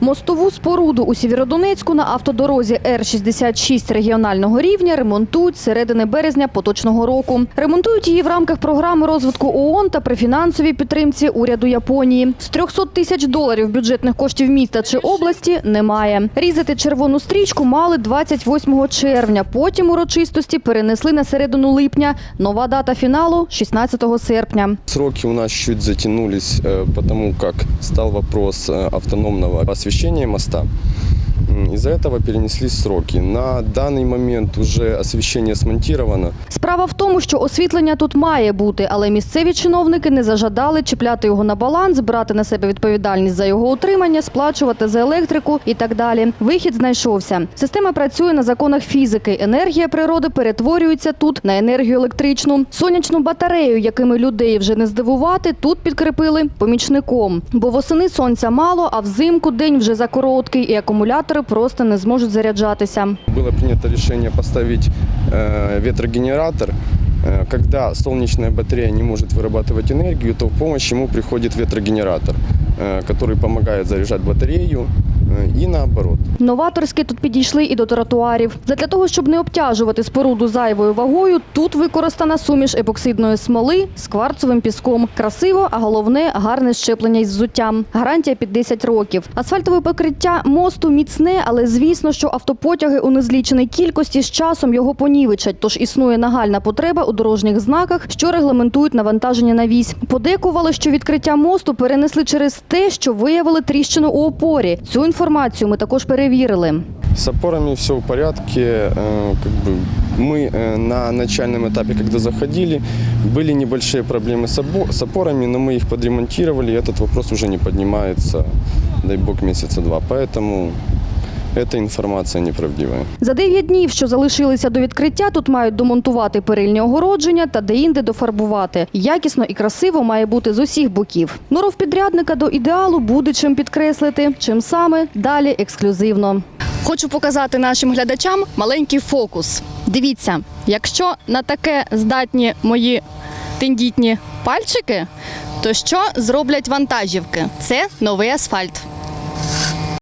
Мостову споруду у Сєвєродонецьку на автодорозі Р-66 регіонального рівня ремонтують з середини березня поточного року. Ремонтують її в рамках програми розвитку ООН та при фінансовій підтримці уряду Японії. З 300 тисяч доларів бюджетних коштів міста чи області немає. Різати червону стрічку мали 28 червня. Потім урочистості перенесли на середину липня. Нова дата фіналу – 16 серпня. Сроки у нас чуть затянулись, э, потому как стал вопрос э, автономного освещения моста. Из-за этого перенеслись сроки. На данный момент уже освещение смонтировано. Справа в тому, що освітлення тут має бути, але місцеві чиновники не зажадали чіпляти його на баланс, брати на себе відповідальність за його утримання, сплачувати за електрику і так далі. Вихід знайшовся. Система працює на законах фізики. Енергія природи перетворюється тут на енергію електричну. Сонячну батарею, якими людей вже не здивувати, тут підкріпили помічником. Бо восени сонця мало, а взимку день вже закороткий, і акумулятори просто не зможуть заряджатися. Было принято решение поставить э, ветрогенератор. Э, Когда солнечная батарея не может вырабатывать энергию, то в помощь ему приходит ветрогенератор, э, который помогает заряжать батарею э, и наоборот. Новаторськи тут підійшли і до тротуарів. Задля того, щоб не обтяжувати споруду зайвою вагою, тут використана суміш епоксидної смоли з кварцовим піском. Красиво, а головне гарне щеплення із взуттям. Гарантія під 10 років. Асфальтове покриття мосту міцне, але звісно, що автопотяги у незліченій кількості з часом його понівечать. Тож існує нагальна потреба у дорожніх знаках, що регламентують навантаження на вісь. Подекували, що відкриття мосту перенесли через те, що виявили тріщину у опорі. Цю інформацію ми також перевірили. С опорами все в порядке. Э, Как бы мы э, на начальном этапе, когда заходили, были небольшие проблемы с обо- с опорами, но мы их подремонтировали, и этот вопрос уже не поднимается, дай бог, месяца два. Поэтому эта информация неправдивая. За 9 днів, що залишилися до відкриття, тут мають домонтувати перильні огородження та деінде дофарбувати. Якісно і красиво має бути з усіх боків. Норов підрядника до ідеалу буде чим підкреслити. Чим саме далі ексклюзивно. Хочу показати нашим глядачам маленький фокус. Дивіться, якщо на таке здатні мої тендітні пальчики, то що зроблять вантажівки? Це новий асфальт.